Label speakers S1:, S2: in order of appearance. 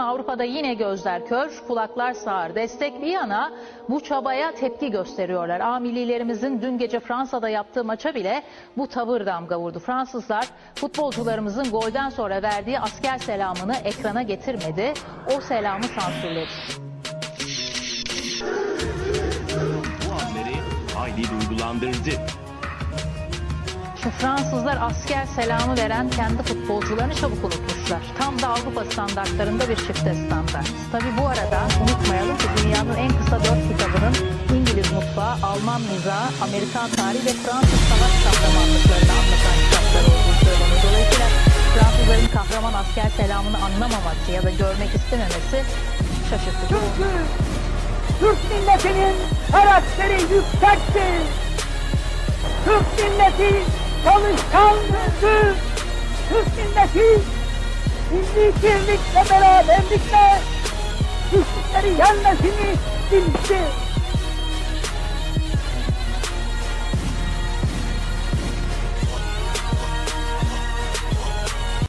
S1: ama Avrupa'da yine gözler kör, kulaklar sağır. Destek bir yana bu çabaya tepki gösteriyorlar. A millilerimizin dün gece Fransa'da yaptığı maça bile bu tavır damga vurdu. Fransızlar futbolcularımızın golden sonra verdiği asker selamını ekrana getirmedi. O selamı sansürledi.
S2: Bu anları hayli duygulandırdı.
S1: Şu Fransızlar asker selamı veren kendi futbolcularını çabuk unutmuşlar. Tam da Avrupa standartlarında bir çifte standart. Tabi bu arada unutmayalım ki dünyanın en kısa dört kitabının İngiliz mutfağı, Alman mizahı, Amerikan tarihi ve Fransız savaş kahramanlıklarını anlatan kitaplar olduğu söyleniyor. Dolayısıyla Fransızların kahraman asker selamını anlamaması ya da görmek istememesi şaşırtıcı.
S3: Çünkü Türk milletinin karakteri yüksektir. Türk milleti çalışkandır. Türk milleti milli birlik ve beraberlikle güçlükleri yenmesini bildi.